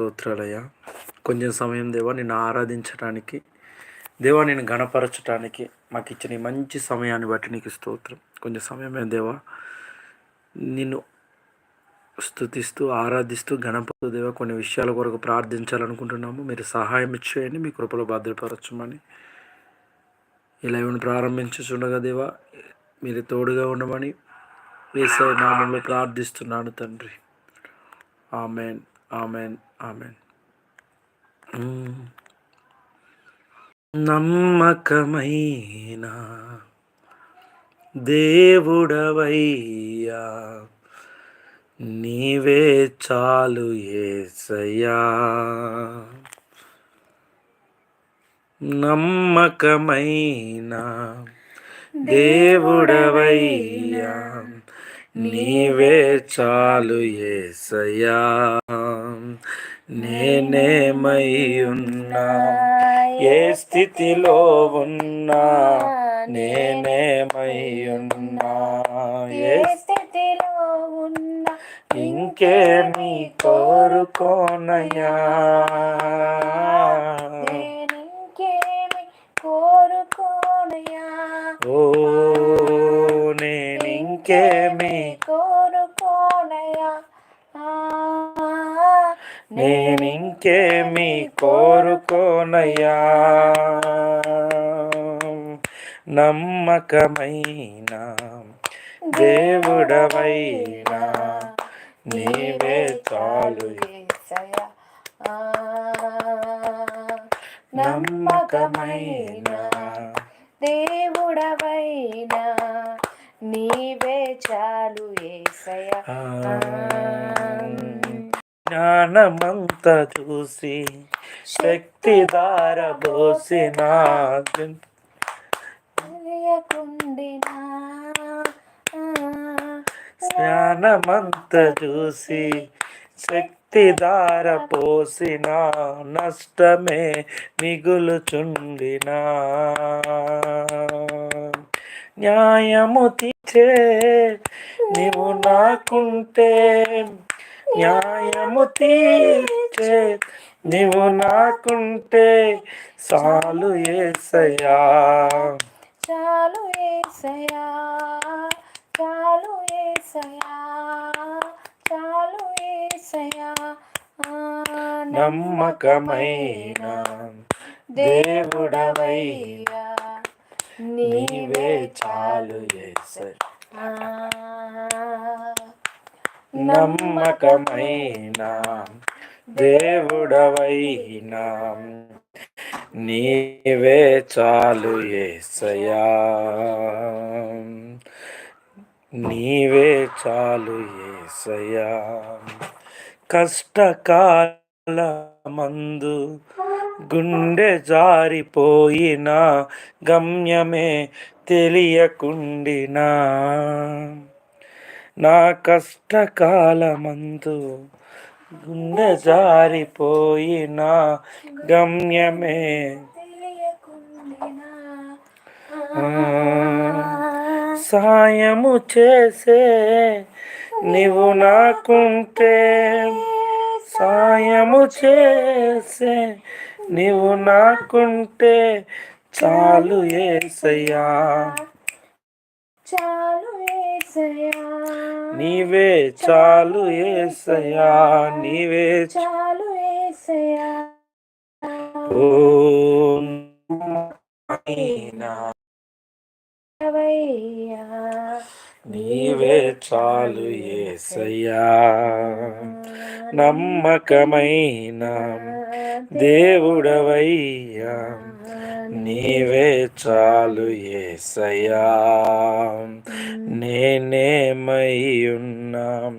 స్తోత్రాలయ్యా. కొంచెం సమయం దేవా నిన్ను ఆరాధించడానికి దేవా నేను గణపరచడానికి మాకు ఇచ్చిన మంచి సమయాన్ని బట్టి నీకు స్తోత్రం. కొంచెం సమయమే దేవా నిన్ను స్థుతిస్తూ ఆరాధిస్తూ గణపతు దేవ కొన్ని విషయాల కొరకు ప్రార్థించాలనుకుంటున్నాము. మీరు సహాయం ఇచ్చేయండి మీ కృపలో భద్రపరచమని. ఇలా ఇవన్నీ ప్రారంభించుచుండగా దేవా మీరు తోడుగా ఉండమని వేసే నామంలో ప్రార్థిస్తున్నాను తండ్రి. Amen amen. ఆమెన్. నమ్మకమైన దేవుడవయ్యా నీవే చాలు ఏసయ్యా. నమ్మకమైన దేవుడవయ్యా నీవే చాలు ఏసయ్యా. నేనేమై ఉన్నా ఏ స్థితిలో ఉన్నా? నేనేమై ఉన్నా ఏ స్థితిలో ఉన్నా? ఇంకేమి కోరుకోనయ్యా? నేనింకేమి కోరుకోనయా ఓ నేను ఇంకేమి కోరుకోనయా నేను ఇంకేమి కోరుకోనయ్యా. నమ్మకమైన దేవుడవైనా నీవే చాలు. నమ్మకమైన దేవుడవైనా నీవే చాలు ఏసయ్యా. ఆ, జ్ఞానమంతా చూసి శక్తి దారబోసిన తెలియకుండినా. జ్ఞానమంతా చూసి శక్తి దార పోసిన నష్టమే మిగులుచుండినా. న్యాయము తీచే నీవు నాకుంటే న్యాయము తీర్చే నీవు నాకుంటే చాలు ఏసయ్యా. చాలు ఏసయ్యా. చాలు ఏసయ్యా. చాలు ఏసయ్యా. ఆ, నమ్మకమైన దేవుడవయ్యా. నీవే చాలు ఏసయ్యా. ఆ, నమ్మకమైన దేవుడవైనా నీవే చాలు ఏసయా నీవే చాలు ఏసయా కష్టకాల మందు గుండె జారిపోయిన గమ్యమే తెలియకుండినా. నా కష్టకాలమందు గుండె జారిపోయిన గమ్యమే. సాయము చేసే నీవు నాకుంటే సాయము చేసే నీవు నాకుంటే చాలు ఏసయ్యా. చాలు నీవే చాలు ఏసయ్యా నీవే చాలు ఏసయ్యా. ఓ అవయ్యా నీవే చాలు ఏసయ్యా. నమ్మకమైన దేవుడవయ్యా. నీవే చాలు ఏసయ్యా. నేనేమై ఉన్నా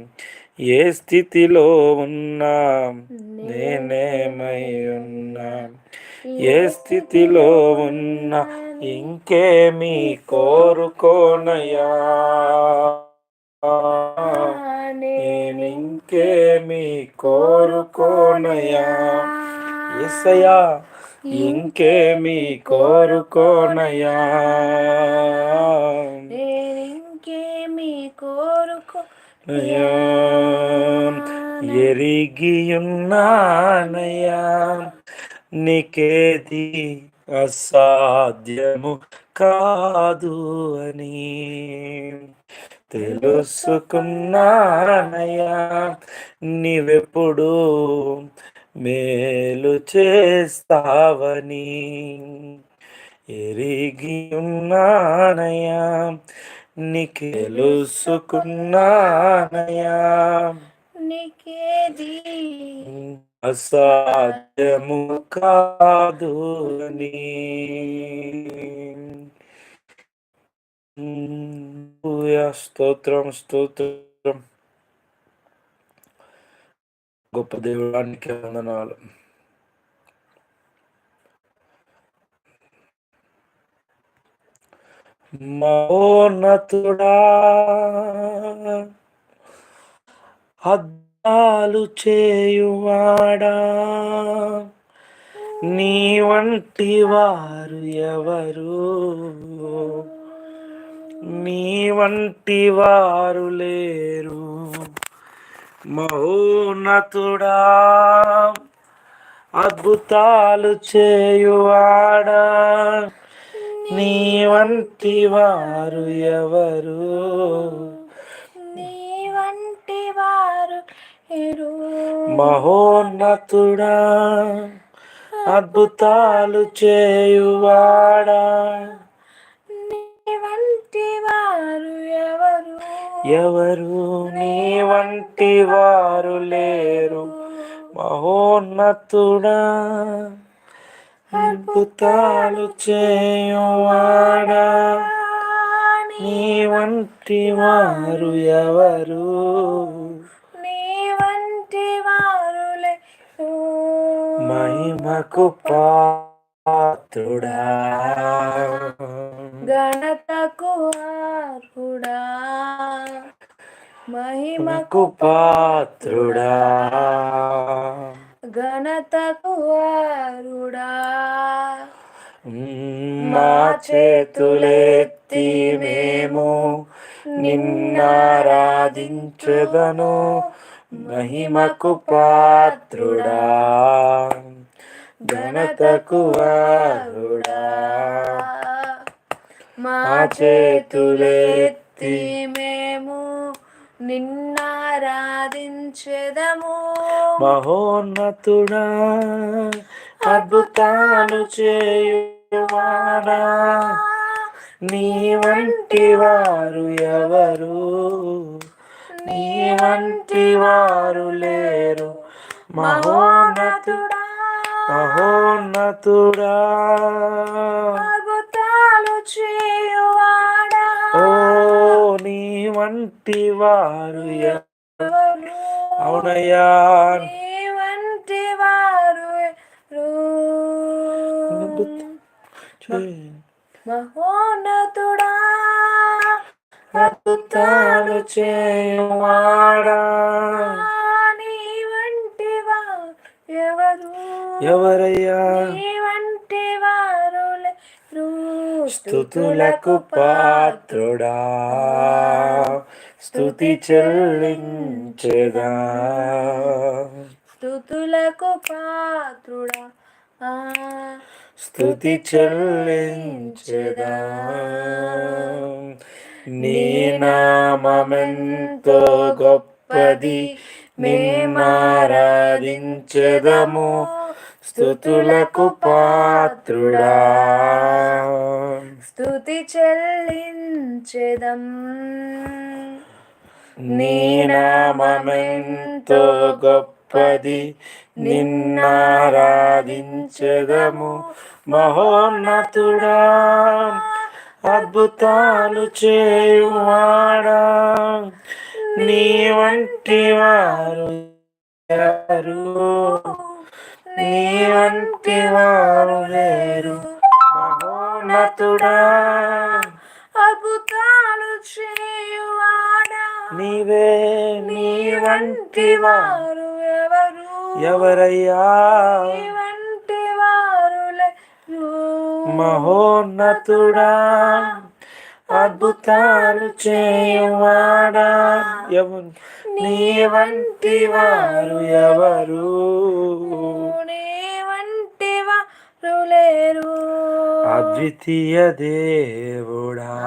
ఏ స్థితిలో ఉన్నా? నేనేమై ఉన్నా ఏ స్థితిలో ఉన్నా ఇంకేమీ కోరుకోనయ్యా. నేను ఇంకేమీ కోరుకోనయ్యా. ఎసయా ఇంకేమీ కోరుకోనయ్యా. నేనింకేమి కోరుకో అయ్యా ఎరిగియున్నానయ్యా నీకేది అసాధ్యము కాదు అని. తెలుసుకున్నానయ్యా నీవెప్పుడు మేలు చేస్తావని. ఎరిగి ఉన్నానయ్యా నీకు తెలుసుకున్నానయ్యా నీకేది? అసాధ్యము కాదు స్తోత్రం స్తోత్రం. గొప్ప దేవుడానికి వందనాలు. మౌనతుడా అద్దాలు చేయువాడా? నీ వంటి వారు ఎవరు? నీ వంటి వారు లేరు. మౌనతుడా? అద్భుతాలు చేయువాడా? నీ వంటి వారు ఎవరు? మహోన్నతుడా అద్భుతాలు చేయువాడా? వంటి వారు ఎవరు? ఎవరు? నీ వంటి వారు లేరు. మహోన్నతుడా అద్భుతాలు చేయువాడా? నీ వంటి వారు ఎవరు? మహిమకు పాత్రుడా. గణతకు అర్హుడా మహిమకు పాత్రుడా. ఘనతకు అర్హుడా మా చేతులెత్తి మేము నిన్నారాధించదను మహిమకు పాత్రుడా. ఘనతకు వారుడా. మా చేతులెత్తి మేము నిన్నారాధించెదము. మహోన్నతుడా అద్భుతాలు చేయువాడా. నీ వంటి వారు ఎవరు? నీ వంటి వారు లేరు. మహోన్నతుడా. మహోన్నతుడా. అద్భుతాలు చేయువాడా. ఓ నీ వంటి వారు? అవునయ్యా. వంటి వారు మహోన్నతుడా. అద్భుతాలు చేయువాడా. నీ ఎవరు? ఎవరయ్యా? నీ వంటి వారు. స్థుతులకు పాత్రుడా. స్థుతి చెల్లించేదా. స్థుతులకు పాత్రుడా. స్థుతి చెల్లించేదా. నీ నామమెంతో గొప్పది మేమారాధించెదము స్థుతులకు పాత్రుడా. స్థుతి చెల్లించెదం. నీ నామమెంతో గొప్పది నిన్నారాధించెదము మహోన్నతుడా. అద్భుతాలు చేయువాడా? నీ వంటి వారు నీ వంటి వారు లేరు మహోన్నతుడా? అద్భుతాలు చేయువాడా? నీవే నీ వంటి వారు వారు ఎవరు? ఎవరయ్యా. మహోన్నతుడా అద్భుతాలు చేయువాడా. ఎవరు? నీ వంటి వారు ఎవరు? నీ వంటి వారు లేరు. అద్వితీయ దేవుడా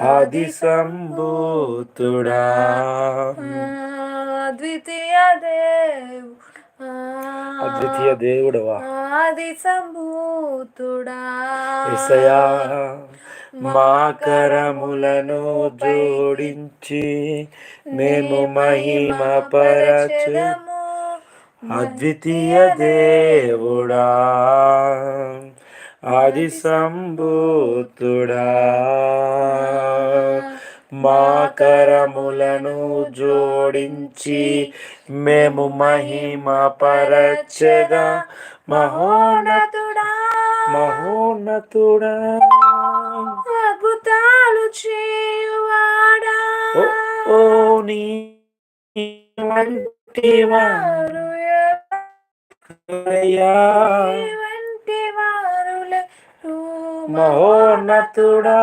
ఆది సంభూతుడా. అద్వితీయ దేవు అద్వితీయ దేవుడవా? ఆది సంభూతుడా. మా కరములను జోడించి మేము మహిమ పరచము అద్వితీయ దేవుడా ఆది సంభూతుడా. మా కరములను జోడించి మేము మహిమ పరచగా. మహోన్నతుడా. మహోన్నతుడా. అద్భుతాలు చేయువాడా. ఓ నీ వంటి వారు. మహోన్నతుడా.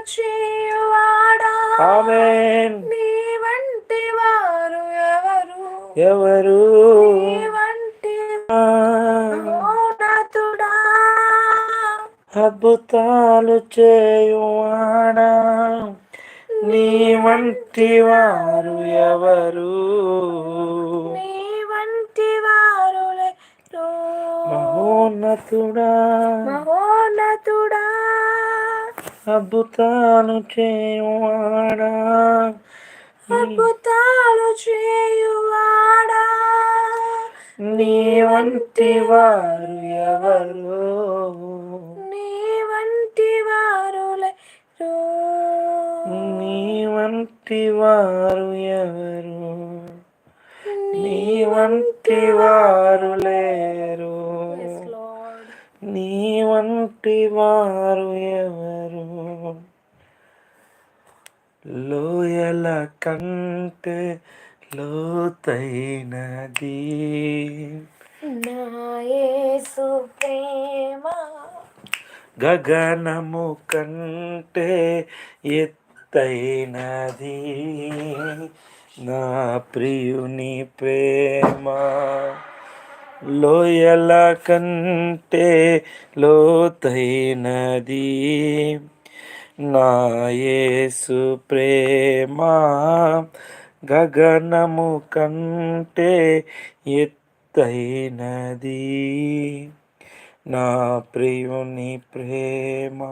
చేయువాడా? ఆమేన్. నీ వంటి వారు ఎవరు? ఎవరు? నీ వంటి మహోన్నతుడా అద్భుతాలు చేయువాడా? నీ వంటి వారు ఎవరు? నీ వంటి వారు. మహోన్నతుడా మహోన్నతుడా అద్భుతాలు చేయువాడా అద్భుతాలు చేయువాడా నీ వంటి వారు ఎవరు నీ వంటి వారు లేరు. నీ వంటి వారు ఎవరు నీ వంటి వారు లేరు. నీ వంటి వారు ఎవరు? లోయల కంటే లోతైనది. ప్రేమ. గగనము కంటే ఎత్తైనది. నా ప్రియుని ప్రేమ. లోయల కంటే లోతైనది నాయసు ప్రేమ గగనము కంటే ఎత్తైనది నా ప్రియుని ప్రేమ.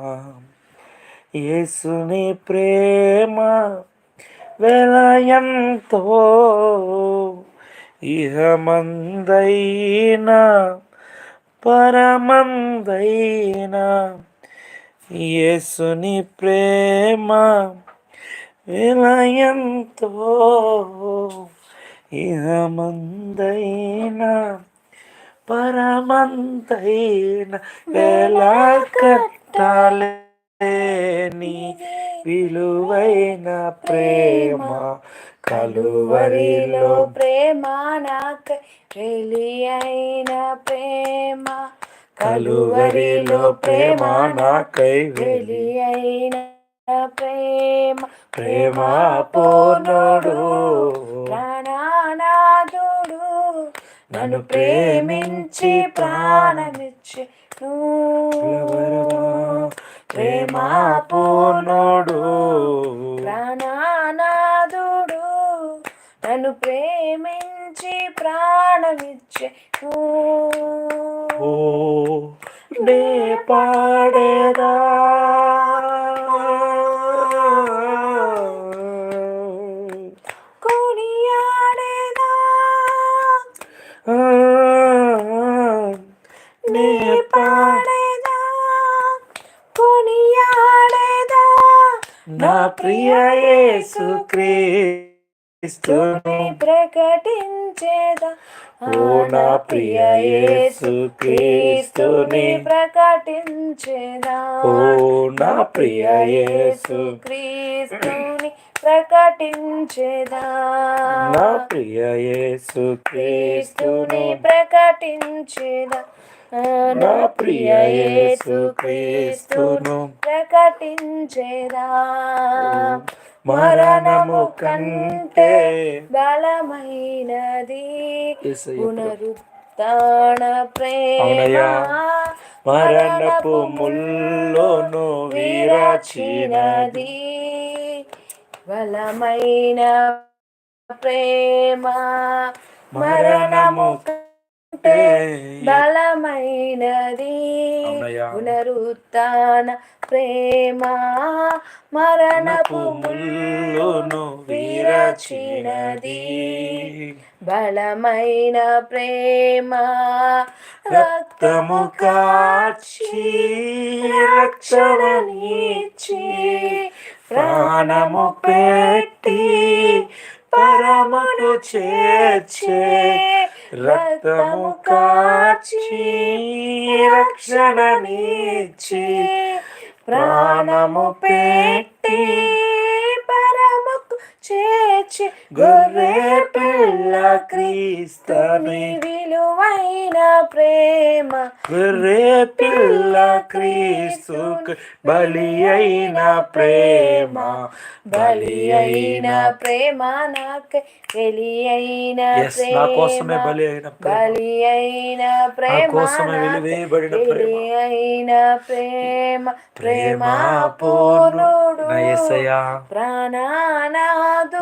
యేసుని ప్రేమ వెలయంతో ఇహమందైనా పరమందైనా యేసుని ప్రేమ విలయంతో ఇహమందైనా పరమంతైన వేలా కట్టాలే విలువైన ప్రేమ కలువరిలో ప్రేమ నాక వెలి అయిన ప్రేమ. కలువరిలో ప్రేమ నాకై వెలి అయిన ప్రేమ. ప్రేమ పూర్ణుడు ప్రాణనాథుడు నన్ను ప్రేమించి ప్రాణమిచ్చి ప్రేమ పూర్ణుడు ప్రాణనాథుడు నన్ను ప్రేమించి ప్రాణమిచ్చే ఓ నే పాడేదా? కంటే బలమైనది పునరుత్న ప్రేమ. మరణపు ముల్లోను విరచినది. బలమైన ప్రేమ. మరణము బలమైనది. పునరుత్న ప్రేమ మరణపు ముల్లోను విరచినది వీరాచినది బలమైన ప్రేమ రక్తము కాచి రక్షణనిచ్చి ప్రాణము పెట్టి పరమును చేర్చే రక్తము కాచి రక్షణనిచ్చి ప్రాణము పెట్టి పరమకు చేర్చి గొర్రె పిల్ల క్రీస్తని విలువైన ప్రేమ గొర్రె పిల్ల క్రీస్తుకు బలి అయిన ప్రేమ బలి అయిన ప్రేమ నాకే బలి అయిన నా కోసమే ప్రేమ బలి అయిన ప్రేమ బలి అయిన ప్రేమ కోసమే వెలివేయబడిన ప్రేమ అయిన ప్రేమ ప్రేమ ప్రేమ పూర్ణుడు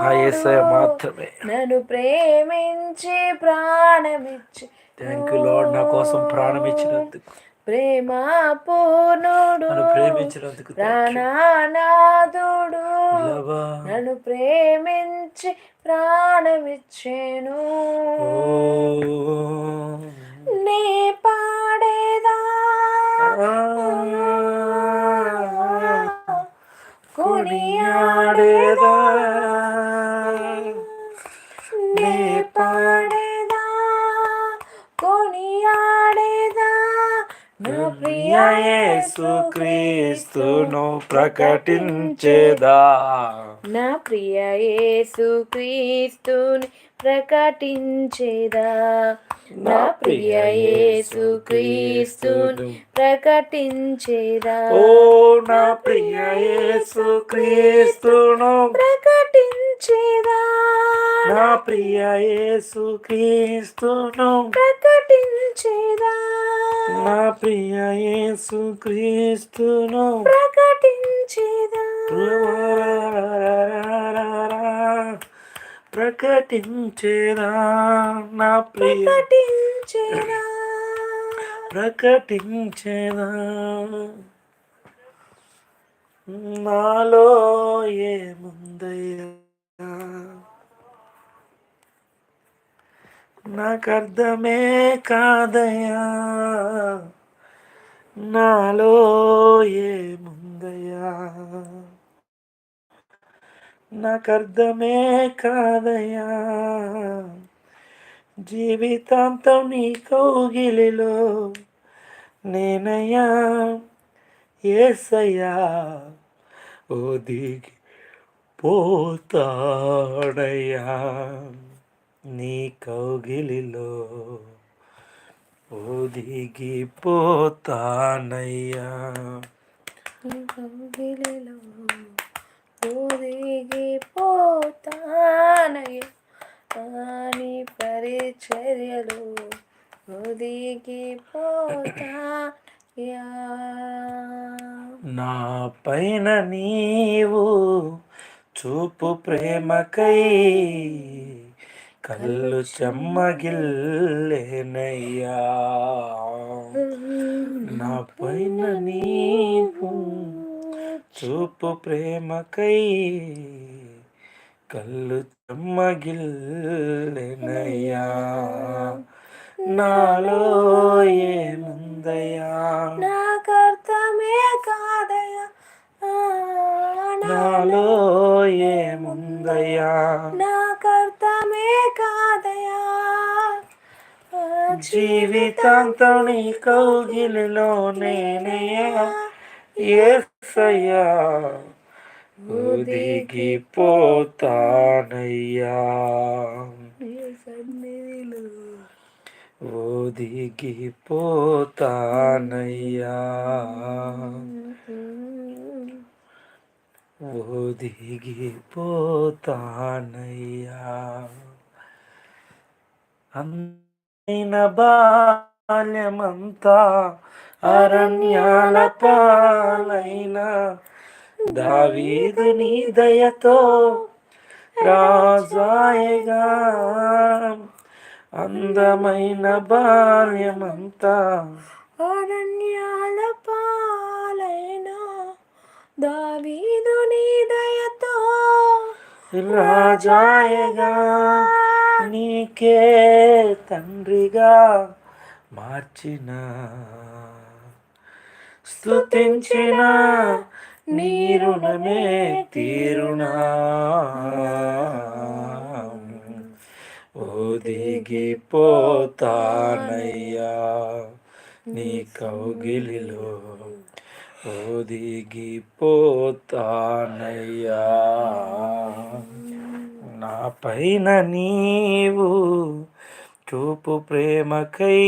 నా యేసయ్య మాత్రమే. నన్ను ప్రేమించి ప్రాణమిచ్చి థ్యాంక్ యూ లార్డ్ నా కోసం ప్రాణం ఇచ్చినందుకు ప్రేమ పూర్ణుడు. నన్ను ప్రేమించినందుకు. ప్రాణనాథుడు. నన్ను ప్రేమించి ప్రాణమిచ్చేను. నే పాడేదా? కొనియాడేదా? క్రీస్తును ప్రకటించేదా? నా ప్రియ క్రీస్తుని ప్రకటించేదా? నా ప్రియ క్రీస్తుని ప్రకటించేదా? ఓ నా ప్రియ క్రీస్తును ప్రకటించేదా? నా ప్రియ క్రీస్తును ప్రకటించేదా? నా ప్రియ యేసు క్రీస్తును ప్రకటించేదా? ప్రకటించేదా? నా ప్రియ ప్రకటించేదా? ప్రకటించేదా? నాలో ఏముందయ్యా? నాకు అర్థమే కాదయ్యా. నాలో ఏముందయా నాకు అర్థమే కాదయ్యా. జీవితాంతం నీ కౌగిలిలో నేనయ్యా. ఏసయ్యా ఓ దిగి పోతాడయ్యా. నీ కౌగిలిలో ఒదిగి పోతానయ్యా కౌగిలిలో ఒదిగిపోతానయ్య. అని పరిచర్యలు ఒదిగిపోతాయా నా పైన నీవు చూపు ప్రేమకై కళ్ళు చెమ్మగిల్లేనయ్యా. నా పైన నీవు చూపు ప్రేమకై కళ్ళు చెమ్మగిల్లేనయ్యా. నాలో ఏముందయ్యా? నాకు అర్థమే కాదయ్యా. నాలో ఏముందయ్యా? కర్తవ్యమే కాదయా జీవితాంతం నీ కౌగిలిలో నేనయ్యా ఏసయ్యా. ఒదిగిపోతానయ్యా ఒదిగిపోతానయ్యా ఒదిగిపోతానయ్యా అయిన బాల్యమంతా అరణ్యాల పాలైన దావీదు నీ దయతో రాజాయగా అందమైన బాల్యమంతా అరణ్యాల పాలైన దావీదు నీ దయతో రాజాయగా నీకే తండ్రిగా మార్చిన స్థుతించిన నీ రుణమే తీరునా. ఓదిగిపోతానయ్యా నీ కౌగిలిలో ఓదిగిపోతానయ్యా నా పైన నీవు చూపు ప్రేమకై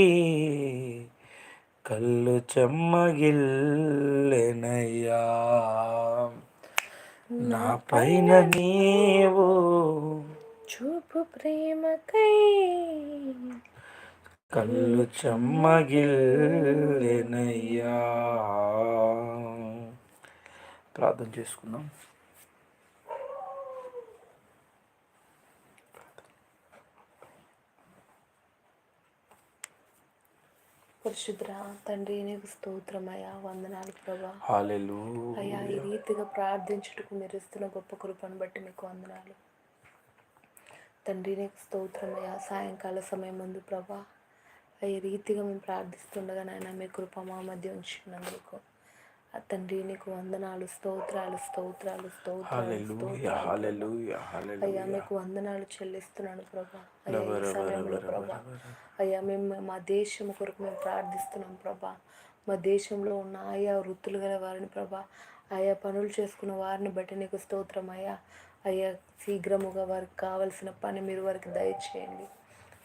కళ్ళు చెమ్మగిల్లెనయ్యా. నా పైన నీవు చూపు ప్రేమకై కళ్ళు చెమ్మగిల్లెనయ్యా. ప్రార్థన చేసుకుందాం. పరిశుద్ర తండ్రి నీకు స్తోత్రమయ్యా వందనాలు ప్రభా. అయ్యా ఈ రీతిగా ప్రార్థించుటకు మీరు ఇస్తున్న గొప్ప కృపను బట్టి మీకు వందనాలు. తండ్రి నీకు స్తోత్రమయ్యా సాయంకాల సమయం ముందు ప్రభా ఈ రీతిగా మేము ప్రార్థిస్తుండగా నాయన మీ కృప మా మధ్య ఉంచినందుకు. తండ్రి నీకు వందనాలు స్తోత్రాలు స్తోత్రాలు స్తోత్రాలు అయ్యా మీకు వందనాలు చెల్లిస్తున్నాను ప్రభా. అయ్యా సమయంలో ప్రభా. అయ్యా మేము మా దేశం కొరకు మేము ప్రార్థిస్తున్నాం ప్రభా. మా దేశంలో ఉన్న ఆయా వృత్తులు గల వారిని ప్రభా. ఆయా పనులు చేసుకున్న వారిని బట్టి నీకు స్తోత్రం అయ్యా. అయ్యా శీఘ్రముగా వారికి కావలసిన పని మీరు వారికి దయచేయండి.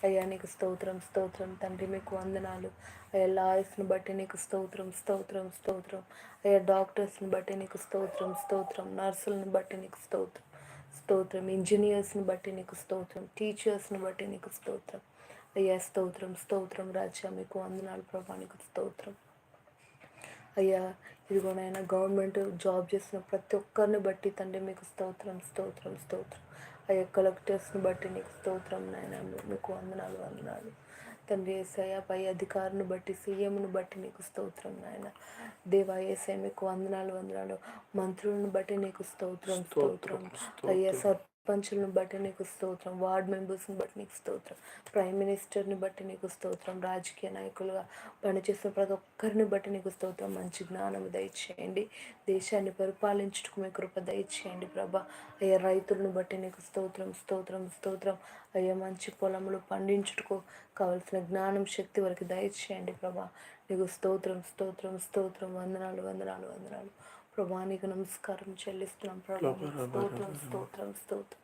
అయ్యా నీకు స్తోత్రం స్తోత్రం తండ్రి మీకు వందనాలు. అయ్యా లాయర్స్ని బట్టి నీకు స్తోత్రం స్తోత్రం స్తోత్రం. అయ్యా డాక్టర్స్ని బట్టి నీకు స్తోత్రం స్తోత్రం. నర్సులను బట్టి నీకు స్తోత్రం స్తోత్రం. ఇంజనీర్స్ని బట్టి నీకు స్తోత్రం. టీచర్స్ని బట్టి నీకు స్తోత్రం. అయ్యా స్తోత్రం స్తోత్రం రాజ్యా మీకు వందనాలు ప్రభా నీకు స్తోత్రం. అయ్యా ఇదిగోనైనా గవర్నమెంట్ జాబ్ చేసిన ప్రతి ఒక్కరిని బట్టి తండ్రి మీకు స్తోత్రం స్తోత్రం స్తోత్రం. అయ్యా కలెక్టర్స్ని బట్టి నీకు స్తోత్రం నాయన. మీకు వందనాలు వందనాలు. తండ్రి ఏసయ్య పై అధికారిని బట్టి సీఎంను బట్టి నీకు స్తోత్రం నాయన. దేవా ఏసయ్య మీకు వందనాలు వందనాలు. మంత్రులను బట్టి నీకు స్తోత్రం స్తోత్రం. అయ్యా సర్పంచులను బట్టి నీకు స్తోత్రం వార్డ్ మెంబర్స్ని బట్టి నీకు స్తోత్రం ప్రైమ్ మినిస్టర్ని బట్టి నీకు స్తోత్రం రాజకీయ నాయకులుగా పనిచేస్తున్న ప్రతి ఒక్కరిని బట్టి నీకు స్తోత్రం. మంచి జ్ఞానం దయచేయండి. దేశాన్ని పరిపాలించుటకు మీ కృప దయచేయండి ప్రభా. అయ్యా రైతులను బట్టి నీకు స్తోత్రం స్తోత్రం స్తోత్రం. అయ్యా మంచి పొలములు పండించుటకు కావలసిన జ్ఞానం శక్తి వరకు దయచేయండి ప్రభా. నీకు స్తోత్రం స్తోత్రం స్తోత్రం వందనాలు వందనాలు వందనాలు. ప్రభా నీకు నమస్కారం చెల్లిస్తున్నాం. ప్రభా స్తోత్రం స్తోత్రం స్తోత్రం.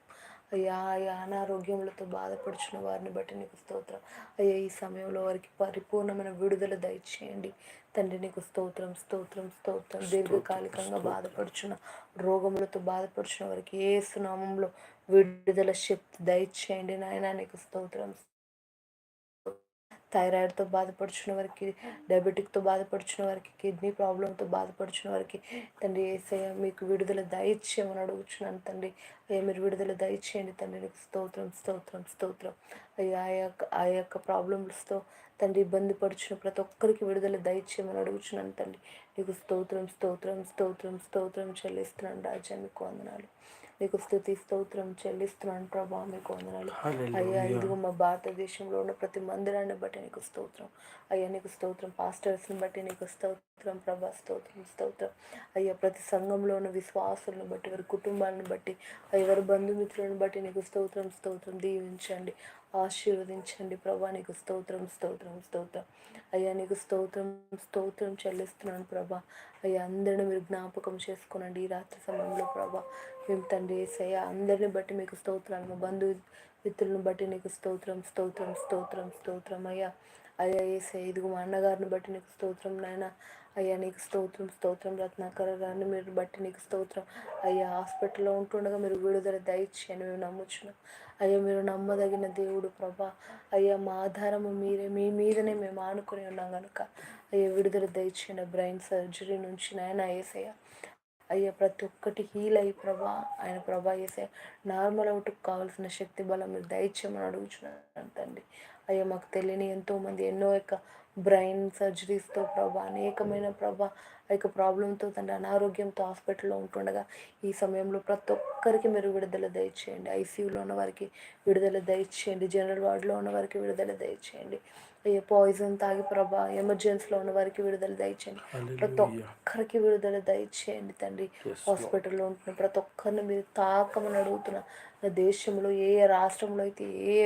అయ్యా అయ్యా అనారోగ్యములతో బాధపడుచున్న వారిని బట్టి నీకు స్తోత్రం. అయ్యా ఈ సమయంలో వారికి పరిపూర్ణమైన విడుదల దయచేయండి. తండ్రి నీకు స్తోత్రం స్తోత్రం స్తోత్రం. దీర్ఘకాలికంగా బాధపడుచున్న రోగములతో బాధపడుచున్న వారికి ఏ సునామంలో విడుదల శక్తి దయచేయండి. నాయన నీకు స్తోత్రం థైరాయిడ్తో బాధపడుచున్న వారికి డయాబెటిక్తో బాధపడుచున్న వారికి కిడ్నీ ప్రాబ్లంతో బాధపడుచున్న వారికి తండ్రి ఏసయ్య మీకు విడుదల దయచేయమని అడుగుచున్నాను తండ్రి. అయ్యా మీరు విడుదల దయచేయండి తండ్రి. నీకు స్తోత్రం స్తోత్రం స్తోత్రం. అయ్యా ఆ యొక్క ఆ యొక్క ప్రాబ్లమ్స్తో తండ్రి ఇబ్బంది పడుచున్న ప్రతి ఒక్కరికి విడుదల దయచేయమని అడుగుచున్నాను తండ్రి. నీకు స్తోత్రం స్తోత్రం స్తోత్రం స్తోత్రం చెల్లిస్తున్నాను రాజా మీకు వందనాలు. నీకు స్థుతి స్తోత్రం చెల్లిస్తున్నాను ప్రభా మీకు వందనాలు. అయ్యా ఇదిగో మా భారతదేశంలో ఉన్న ప్రతి మందిరాన్ని బట్టి నీకు స్తోత్రం. అయ్యా నీకు స్తోత్రం. పాస్టర్స్ని బట్టి నీకు స్తోత్రం ప్రభా స్తోత్రం స్తోత్రం. అయ్యా ప్రతి సంఘంలో ఉన్న విశ్వాసులను బట్టి వారి కుటుంబాలను బట్టి ఎవరి బంధుమిత్రులను బట్టి నీకు స్తోత్రం స్తోత్రం దీవించండి. ఆశీర్వదించండి ప్రభా. నీకు స్తోత్రం స్తోత్రం స్తోత్రం. అయ్యా నీకు స్తోత్రం స్తోత్రం చెల్లిస్తున్నాను ప్రభా. అయ్యా అందరిని మీరు జ్ఞాపకం చేసుకోనండి ఈ రాత్రి సమయంలో ప్రభా. మేము తండ్రి ఏసయ్య అందరిని బట్టి మీకు స్తోత్రాలు మా బంధు మిత్రులను బట్టి నీకు స్తోత్రం స్తోత్రం స్తోత్రం స్తోత్రం అయ్యా. అయ్యా ఏసే ఇదిగో మా అన్నగారిని బట్టి నీకు స్తోత్రం నాయన. అయ్యా నీకు స్తోత్రం స్తోత్రం రత్నాకర గారిని మీరు బట్టి నీకు స్తోత్రం. అయ్యా హాస్పిటల్లో ఉంటుండగా మీరు విడుదల దయచేయని మేము నమ్ముచున్నాం. అయ్యా మీరు నమ్మదగిన దేవుడు ప్రభా. అయ్యా మా ఆధారము మీరే మీ మీదనే మేము ఆనుకొని ఉన్నాం కనుక అయ్యా విడుదల దయచేయండి బ్రెయిన్ సర్జరీ నుంచి నాయన ఏసయ్య. అయ్యా ప్రతి ఒక్కటి హీల్ అయ్యి ప్రభా ఆయన ప్రభా చేసే నార్మల్ అవుట్కి కావాల్సిన శక్తి బలం మీరు దయచేయమని అడుగుచున్నాను తండ్రి. అయ్యా మాకు తెలియని ఎంతోమంది ఎన్నో యొక్క బ్రెయిన్ సర్జరీస్తో ప్రభా అనేకమైన ప్రభా ఆ యొక్క ప్రాబ్లంతో తండ్రి అనారోగ్యంతో హాస్పిటల్లో ఉంటుండగా ఈ సమయంలో ప్రతి ఒక్కరికి మీరు విడుదల దయచేయండి. ఐసీయూలో ఉన్న వారికి విడుదల దయచేయండి. జనరల్ వార్డులో ఉన్న వారికి విడుదల దయచేయండి. అయ్యా పాయిజన్ తాగి ప్రభా ఎమర్జెన్సీలో ఉన్న వారికి విడుదల దయచేయండి. ప్రతి ఒక్కరికి విడుదల దయచేయండి తండ్రి. హాస్పిటల్లో ఉంటున్న ప్రతి ఒక్కరిని మీరు తాకమని అడుగుతున్నా దేశంలో ఏ రాష్ట్రంలో అయితే ఏ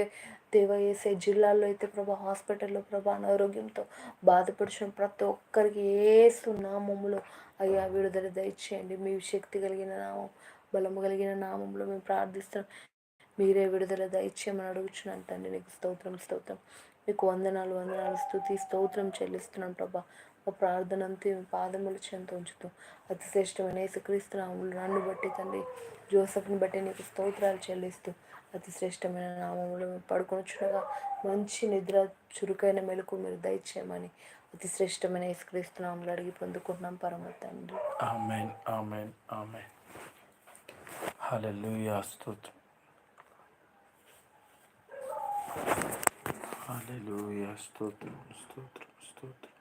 దేవ వేసే జిల్లాల్లో అయితే ప్రభా హాస్పిటల్లో ప్రభా అనారోగ్యంతో బాధపడుచున్న ప్రతి ఒక్కరికి ఏసు నామములో అయ్యా విడుదల దయచేయండి. మీ శక్తి కలిగిన నామం బలము కలిగిన నామంలో మేము ప్రార్థిస్తాం మీరే విడుదల దయచేయమని అడుగుచున్నాను తండ్రి. నీకు స్తోత్రం స్తోత్రం. మీకు వందనాలు వందనాలు స్థుతి స్తోత్రం చెల్లిస్తున్నాం ప్రభా. మా ప్రార్థన అంతా మీ పాదముల చెంత ఉంచుతూ అతి శ్రేష్టమైన యేసుక్రీస్తు నామములు నన్ను బట్టి తండ్రి జోసఫ్ని బట్టి నీకు స్తోత్రాలు చెల్లిస్తూ అతి శ్రేష్టమైన నామములు మేము మంచి నిద్ర చురుకైన మెలకు మీరు దయచేయమని అతి శ్రేష్టమైన యేసుక్రీస్తు నామములు అడిగి పొందుకుంటున్నాం పరమ తండ్రి. Amen amen amen. హల్లెలూయా స్తోత్రం. హల్లెలూయా స్తోత్రం స్తోత్రం స్తోత్రం.